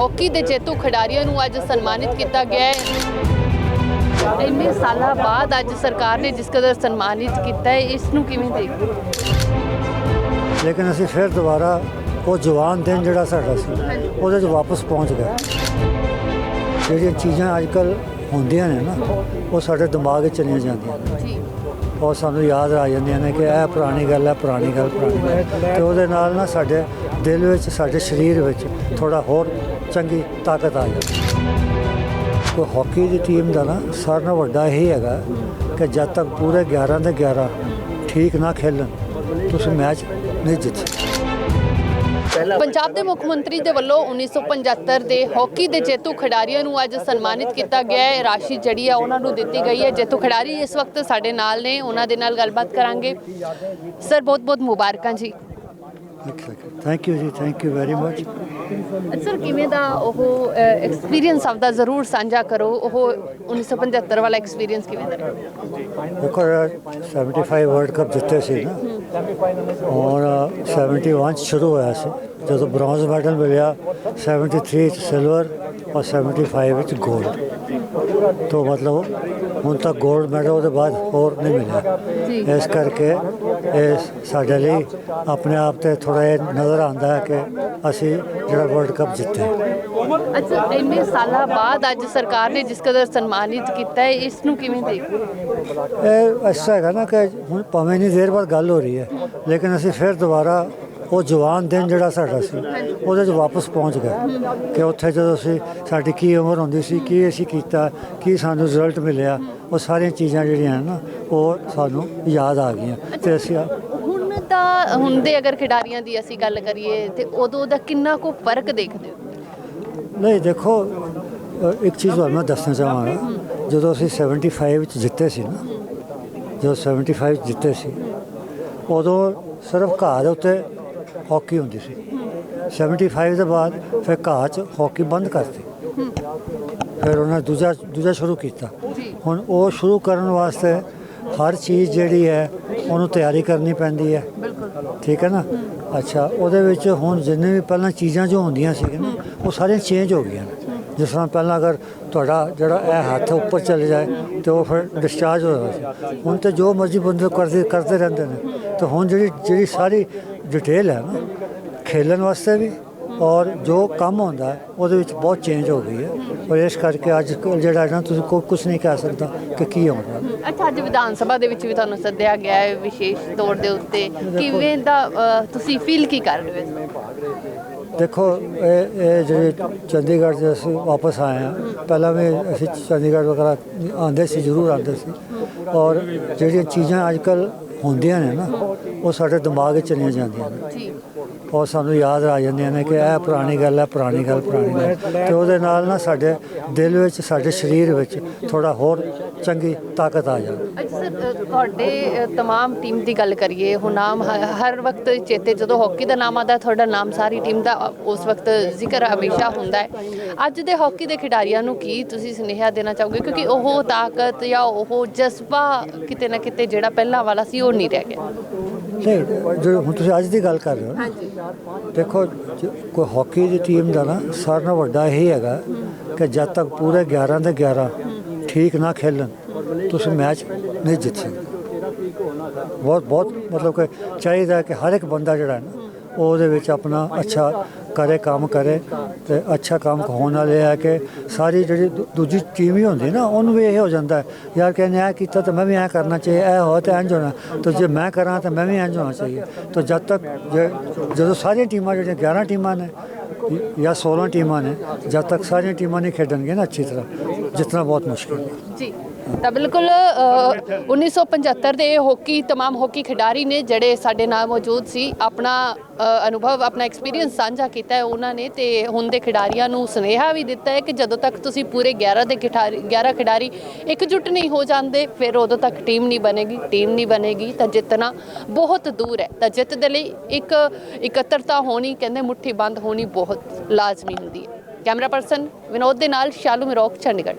Hockey ਦੇ ਜੇਤੂ ਖਿਡਾਰੀਆਂ ਨੂੰ ਅੱਜ ਸਨਮਾਨਿਤ ਕੀਤਾ ਗਿਆ ਹੈ। ਇੰਨੇ ਸਾਲਾਂ ਬਾਅਦ ਅੱਜ ਸਰਕਾਰ ਨੇ ਜਿਸ ਕਦਰ ਸਨਮਾਨਿਤ ਕੀਤਾ ਹੈ ਇਸ ਨੂੰ ਕਿਵੇਂ ਦੇਖਦੇ? ਲੇਕਿਨ ਅਸੀਂ ਫਿਰ ਦੁਬਾਰਾ ਉਹ ਜਵਾਨ ਦਿਨ ਜਿਹੜਾ ਸਾਡਾ ਸੀ ਉਹਦੇ 'ਚ ਵਾਪਸ ਪਹੁੰਚ ਗਏ। ਜਿਹੜੀਆਂ ਚੀਜ਼ਾਂ ਅੱਜ ਕੱਲ ਹੁੰਦੀਆਂ ਨੇ ਨਾ ਉਹ ਸਾਡੇ ਦਿਮਾਗ 'ਚ ਚਲੀਆਂ ਜਾਂਦੀਆਂ ਨੇ। ਜੀ। ਉਹ ਸਾਨੂੰ ਯਾਦ ਆ ਜਾਂਦੀਆਂ ਨੇ ਕਿ ਇਹ ਪੁਰਾਣੀ ਗੱਲ ਹੈ ਪੁਰਾਣੀ ਗੱਲ ਪੁਰਾਣੀ ਤੇ ਉਹਦੇ ਨਾਲ ਨਾ ਸਾਡੇ ਦਿਲ ਵਿੱਚ ਸਾਡੇ ਸਰੀਰ ਵਿੱਚ ਥੋੜਾ ਹੋਰ ਚੰਗੀ ਤਾਕਤ ਆ ਜਾਂਦੀ। ਕੋ ਹਾਕੀ ਦੀ ਟੀਮ ਦਾ ਨਾ ਸਾਰਿਆਂ ਨਾਲੋਂ ਵੱਡਾ ਇਹ ਹੈਗਾ ਕਿ ਜਦ ਤੱਕ ਪੂਰੇ 11 ਦੇ 11 ਠੀਕ ਨਾ ਖੇਲਣ ਤੁਸੀਂ ਮੈਚ ਨਹੀਂ ਜਿੱਤ ਪੰਜਾਬ ਦੇ ਮੁੱਖ ਮੰਤਰੀ ਦੇ ਵੱਲੋਂ 1975 ਦੇ ਹਾਕੀ ਦੇ ਜੇਤੂ ਖਿਡਾਰੀਆਂ ਨੂੰ ਅੱਜ ਸਨਮਾਨਿਤ ਕੀਤਾ ਗਿਆ ਹੈ। ਰਾਸ਼ੀ ਜਿਹੜੀ ਆ ਉਹਨਾਂ ਨੂੰ ਦਿੱਤੀ ਗਈ ਹੈ। ਜੇਤੂ ਖਿਡਾਰੀ ਇਸ ਵਕਤ ਸਾਡੇ ਨਾਲ ਨੇ ਉਹਨਾਂ ਦੇ ਨਾਲ ਗੱਲਬਾਤ ਕਰਾਂਗੇ। ਸਰ ਬਹੁਤ ਬਹੁਤ ਮੁਬਾਰਕਾਂ ਜੀ। ਥੈਂਕ ਯੂ ਜੀ thank you very much sir, ਕਿਵੇਂ ਦਾ ਉਹ ਐਕਸਪੀਰੀਅੰਸ ਆਪਦਾ ਜ਼ਰੂਰ ਸਾਂਝਾ ਕਰੋ? ਉਹ 1975 ਵਾਲਾ ਐਕਸਪੀਰੀਅੰਸ ਕਿਵੇਂ ਦਾ ਰਿਹਾ? ਦੇਖੋ 75 ਵਰਲਡ ਕੱਪ ਜਿੱਤੇ ਸੀ ਨਾ ਔਰ 71 ਚ ਸ਼ੁਰੂ ਹੋਇਆ ਸੀ। ਜਦੋਂ ਬ੍ਰੌਂਜ਼ ਮੈਡਲ ਮਿਲਿਆ 73 ਚ ਸਿਲਵਰ ਔਰ 75 ਵਿੱਚ ਗੋਲਡ ਤੋਂ ਮਤਲਬ ਹੁਣ ਤੱਕ 골ਡ ਮੈਡਲ ਉਹਦੇ ਬਾਅਦ ਹੋਰ ਨਹੀਂ ਮਿਲਿਆ ਇਸ ਕਰਕੇ ਇਹ ਸਾਡੇ ਲਈ ਆਪਣੇ ਆਪ ਤੇ ਥੋੜਾ ਇਹ ਨਜ਼ਰ ਆਉਂਦਾ ਹੈ ਕਿ ਅਸੀਂ ਜਿਹੜਾ ਵਰਲਡ ਕੱਪ ਜਿੱਤੇ ਅੱਛਾ ਇੰਨੇ ਸਾਲਾਂ ਬਾਅਦ ਅੱਜ ਸਰਕਾਰ ਨੇ ਜਿਸ ਕਦਰ ਸਨਮਾਨਿਤ ਕੀਤਾ ਹੈ ਇਸ ਨੂੰ ਕਿਵੇਂ ਦੇਖਦੇ ਹੋ? ਇਹ ਐਸਾ ਹੈਗਾ ਨਾ ਕਿ ਹੁਣ ਭਾਵੇਂ ਨਹੀਂ ਦੇਰ ਬਾਅਦ ਗੱਲ ਹੋ ਰਹੀ ਹੈ ਲੇਕਿਨ ਅਸੀਂ ਫਿਰ ਦੁਬਾਰਾ ਉਹ ਜਵਾਨ ਦਿਨ ਜਿਹੜਾ ਸਾਡਾ ਸੀ ਉਹਦੇ 'ਚ ਵਾਪਸ ਪਹੁੰਚ ਗਏ। ਕਿ ਉੱਥੇ ਜਦੋਂ ਅਸੀਂ ਸਾਡੀ ਕੀ ਉਮਰ ਹੁੰਦੀ ਸੀ ਕੀ ਅਸੀਂ ਕੀਤਾ ਕੀ ਸਾਨੂੰ ਰਿਜ਼ਲਟ ਮਿਲਿਆ ਉਹ ਸਾਰੀਆਂ ਚੀਜ਼ਾਂ ਜਿਹੜੀਆਂ ਹਨ ਨਾ ਉਹ ਸਾਨੂੰ ਯਾਦ ਆ ਗਈਆਂ। ਤੇ ਅਸੀਂ ਹੁਣ ਤਾਂ ਹੁਣ ਦੇ ਅਗਰ ਖਿਡਾਰੀਆਂ ਦੀ ਅਸੀਂ ਗੱਲ ਕਰੀਏ ਤੇ ਉਦੋਂ ਦਾ ਕਿੰਨਾ ਕੁ ਫ਼ਰਕ ਦੇਖਦੇ ਹੋ? ਨਹੀਂ ਦੇਖੋ ਇੱਕ ਚੀਜ਼ ਤੁਹਾਨੂੰ ਮੈਂ ਦੱਸਣਾ ਚਾਹਾਂਗਾ। ਜਦੋਂ ਅਸੀਂ 75 ਵਿੱਚ ਜਿੱਤੇ ਸੀ ਨਾ ਜਦੋਂ 75 ਵਿੱਚ ਜਿੱਤੇ ਸੀ ਉਦੋਂ ਸਿਰਫ ਘਾਹ ਦੇ ਉੱਤੇ ਹਾਕੀ ਹੁੰਦੀ ਸੀ। 75 ਦੇ ਬਾਅਦ ਫਿਰ ਘਾਹ 'ਚ ਹਾਕੀ ਬੰਦ ਕਰਤੀ। ਫਿਰ ਉਹਨਾਂ ਦੂਜਾ ਦੂਜਾ ਸ਼ੁਰੂ ਕੀਤਾ। ਹੁਣ ਉਹ ਸ਼ੁਰੂ ਕਰਨ ਵਾਸਤੇ ਹਰ ਚੀਜ਼ ਜਿਹੜੀ ਹੈ ਉਹਨੂੰ ਤਿਆਰੀ ਕਰਨੀ ਪੈਂਦੀ ਹੈ। ਠੀਕ ਹੈ ਨਾ? ਅੱਛਾ ਉਹਦੇ ਵਿੱਚ ਹੁਣ ਜਿੰਨੇ ਵੀ ਪਹਿਲਾਂ ਚੀਜ਼ਾਂ ਜੋ ਹੁੰਦੀਆਂ ਸੀ ਨਾ ਉਹ ਸਾਰੀਆਂ ਚੇਂਜ ਹੋ ਗਈਆਂ ਨੇ। ਜਿਸ ਤਰ੍ਹਾਂ ਪਹਿਲਾਂ ਅਗਰ ਤੁਹਾਡਾ ਜਿਹੜਾ ਇਹ ਹੱਥ ਉੱਪਰ ਚਲੇ ਜਾਏ ਤੇ ਉਹ ਫਿਰ ਡਿਸਚਾਰਜ ਹੋ ਜਾਂਦਾ ਸੀ। ਹੁਣ ਤੇ ਜੋ ਮਰਜ਼ੀ ਬੰਦੇ ਕਰਦੇ ਕਰਦੇ ਰਹਿੰਦੇ ਨੇ। ਤੇ ਹੁਣ ਜਿਹੜੀ ਜਿਹੜੀ ਸਾਰੀ ਡਿਟੇਲ ਹੈ ਨਾ ਖੇਲਣ ਵਾਸਤੇ ਵੀ ਔਰ ਜੋ ਕੰਮ ਹੁੰਦਾ ਹੈ, ਉਹਦੇ ਵਿੱਚ ਬਹੁਤ ਚੇਂਜ ਹੋ ਗਈ ਹੈ। ਔਰ ਇਸ ਕਰਕੇ ਅੱਜ ਕੱਲ੍ਹ ਜਿਹੜਾ ਹੈ ਨਾ ਤੁਸੀਂ ਕੋਈ ਕੁਝ ਨਹੀਂ ਕਹਿ ਸਕਦਾ ਕਿ ਕੀ ਹੋਣਾ ਅੱਛਾ ਅੱਜ ਵਿਧਾਨ ਸਭਾ ਦੇ ਵਿੱਚ ਵੀ ਤੁਹਾਨੂੰ ਸੱਦਿਆ ਗਿਆ ਹੈ ਵਿਸ਼ੇਸ਼ ਤੌਰ ਦੇ ਉੱਤੇ। ਕਿਵੇਂ ਦਾ ਅ, ਤੁਸੀਂ ਫੀਲ ਕੀ ਕਰ ਰਹੇ ਹੋ? ਦੇਖੋ ਇਹ ਇਹ ਜਿਹੜੇ ਚੰਡੀਗੜ੍ਹ ਜੇ ਅਸੀਂ ਵਾਪਸ ਆਏ ਹਾਂ ਪਹਿਲਾਂ ਵੀ ਅਸੀਂ ਚੰਡੀਗੜ੍ਹ ਵਗੈਰਾ ਆਉਂਦੇ ਸੀ ਜ਼ਰੂਰ ਆਉਂਦੇ ਸੀ। ਔਰ ਜਿਹੜੀਆਂ ਚੀਜ਼ਾਂ ਅੱਜ ਕੱਲ ਹੁੰਦੀਆਂ ਨੇ ਨਾ ਉਹ ਸਾਡੇ ਦਿਮਾਗ 'ਚ ਚਲੀਆਂ ਜਾਂਦੀਆਂ ਨੇ। ਔਰ ਸਾਨੂੰ ਯਾਦ ਆ ਜਾਂਦੀਆਂ ਨੇ ਕਿ ਇਹ ਪੁਰਾਣੀ ਗੱਲ ਹੈ ਪੁਰਾਣੀ ਗੱਲ ਪੁਰਾਣੀ ਗੱਲ। ਤੇ ਉਹਦੇ ਨਾਲ ਨਾ ਸਾਡੇ ਦਿਲ ਵਿੱਚ ਸਾਡੇ ਸਰੀਰ ਵਿੱਚ ਥੋੜਾ ਹੋਰ ਚੰਗੀ ਤਾਕਤ ਆ ਜਾਂਦੀ। ਤੁਹਾਡੇ ਤਮਾਮ ਟੀਮ ਦੀ ਗੱਲ ਕਰੀਏ ਹੁਣ ਨਾਮ ਹਰ ਵਕਤ ਚੇਤੇ ਜਦੋਂ ਹਾਕੀ ਦਾ ਨਾਮ ਆਦਾ ਤੁਹਾਡਾ ਨਾਮ ਸਾਰੀ ਟੀਮ ਦਾ ਉਸ ਵਕਤ ਜ਼ਿਕਰ ਹਮੇਸ਼ਾ ਹੁੰਦਾ ਹੈ। ਅੱਜ ਦੇ ਹਾਕੀ ਦੇ ਖਿਡਾਰੀਆਂ ਨੂੰ ਕੀ ਤੁਸੀਂ ਸੁਨੇਹਾ ਦੇਣਾ ਚਾਹੋਗੇ? ਕਿਉਂਕਿ ਉਹ ਤਾਕਤ ਜਾਂ ਉਹ ਜਜ਼ਬਾ ਕਿਤੇ ਨਾ ਕਿਤੇ ਜਿਹੜਾ ਪਹਿਲਾਂ ਵਾਲਾ ਸੀ ਉਹ ਨਹੀਂ ਰਹਿ ਗਿਆ। ਨਹੀਂ ਜੋ ਹੁਣ ਤੁਸੀਂ ਅੱਜ ਦੀ ਗੱਲ ਕਰ ਰਹੇ ਹੋ ਦੇਖੋ ਕੋਈ ਹਾਕੀ ਦੀ ਟੀਮ ਦਾ ਨਾ, ਸਾਰਿਆਂ ਨਾਲੋਂ ਵੱਡਾ ਇਹ ਹੈਗਾ ਕਿ ਜਦ ਤੱਕ ਪੂਰੇ 11 ਦੇ 11 ਠੀਕ ਨਾ ਖੇਲਣ, ਤੁਸੀਂ ਮੈਚ ਨਹੀਂ ਜਿੱਤ ਸਕਦੇ। ਬਹੁਤ ਬਹੁਤ ਮਤਲਬ ਕਿ ਚਾਹੀਦਾ ਕਿ ਹਰ ਇੱਕ ਬੰਦਾ ਜਿਹੜਾ ਹੈ ਨਾ ਉਹ ਉਹਦੇ ਵਿੱਚ ਆਪਣਾ ਅੱਛਾ ਕਰੇ, ਕੰਮ ਕਰੇ ਤੇ ਅੱਛਾ ਕੰਮ ਹੋਣ ਨਾਲ ਇਹ ਹੈ ਕਿ ਸਾਰੀ ਜਿਹੜੀ ਦੂਜੀ ਟੀਮ ਹੀ ਹੁੰਦੀ ਨਾ, ਉਹਨੂੰ ਵੀ ਇਹ ਹੋ। ਜਾਂਦਾ ਯਾਰ ਕਹਿੰਦੇ ਐ ਕੀਤਾ ਤਾਂ ਮੈਂ ਵੀ ਐ ਕਰਨਾ ਚਾਹੀਏ ਇਹ ਹੋ ਤਾਂ ਇੰਝ ਹੋਣਾ। ਤਾਂ ਜੇ ਮੈਂ ਕਰਾਂ ਤਾਂ ਮੈਂ ਵੀ ਇੰਝ ਹੋਣਾ ਚਾਹੀਏ। ਤਾਂ ਜਦ ਤੱਕ ਜੇ- ਜਦੋਂ ਸਾਰੀਆਂ ਟੀਮਾਂ ਜਿਹੜੀਆਂ 11 ਟੀਮਾਂ ਨੇ, ਜਾਂ 16 ਟੀਮਾਂ ਨੇ, ਜਦ ਤੱਕ ਸਾਰੀਆਂ ਟੀਮਾਂ ਨਹੀਂ ਖੇਡਣਗੀਆਂ ਨਾ ਅੱਛੀ ਤਰ੍ਹਾਂ ਜਿੱਤਣਾ ਬਹੁਤ ਮੁਸ਼ਕਿਲ ਹੈ। ਜੀ। ਤਾਂ ਬਿਲਕੁਲ ਅ, 1975 ਦੇ ਇਹ ਹਾਕੀ तमाम ਹਾਕੀ ਖਿਡਾਰੀ ਨੇ ਜਿਹੜੇ ਸਾਡੇ ਨਾਲ ਮੌਜੂਦ ਸੀ ਆਪਣਾ ਅ, ਅਨੁਭਵ ਆਪਣਾ ਐਕਸਪੀਰੀਅੰਸ ਸਾਂਝਾ ਕੀਤਾ ਹੈ ਉਹਨਾਂ ਨੇ ਤੇ ਹੁਣ ਦੇ ਖਿਡਾਰੀਆਂ ਨੂੰ ਸੁਨੇਹਾ ਵੀ ਦਿੱਤਾ ਹੈ ਕਿ ਜਦੋਂ ਤੱਕ ਤੁਸੀਂ ਪੂਰੇ 11 ਦੇ ਖਿਡਾਰੀ 11 ਖਿਡਾਰੀ ਇਕਜੁੱਟ ਨਹੀਂ ਹੋ ਜਾਂਦੇ ਫਿਰ ਉਦੋਂ ਤੱਕ ਟੀਮ ਨਹੀਂ ਬਣੇਗੀ ਟੀਮ ਨਹੀਂ ਬਣੇਗੀ ਤਾਂ ਜਿੱਤਣਾ ਬਹੁਤ ਦੂਰ ਹੈ ਤਾਂ ਜਿੱਤ ਦੇ ਲਈ ਇੱਕ ਇਕੱਤਰਤਾ ਹੋਣੀ ਕਹਿੰਦੇ ਮੁੱਠੀ ਬੰਦ ਹੋਣੀ ਬਹੁਤ ਲਾਜ਼ਮੀ ਹੁੰਦੀ ਹੈ ਕੈਮਰਾ ਪਰਸਨ ਵਿਨੋਦ ਦੇ ਨਾਲ ਸ਼ਾਲੂ ਮਿਰੋਕ ਚੰਡੀਗੜ੍ਹ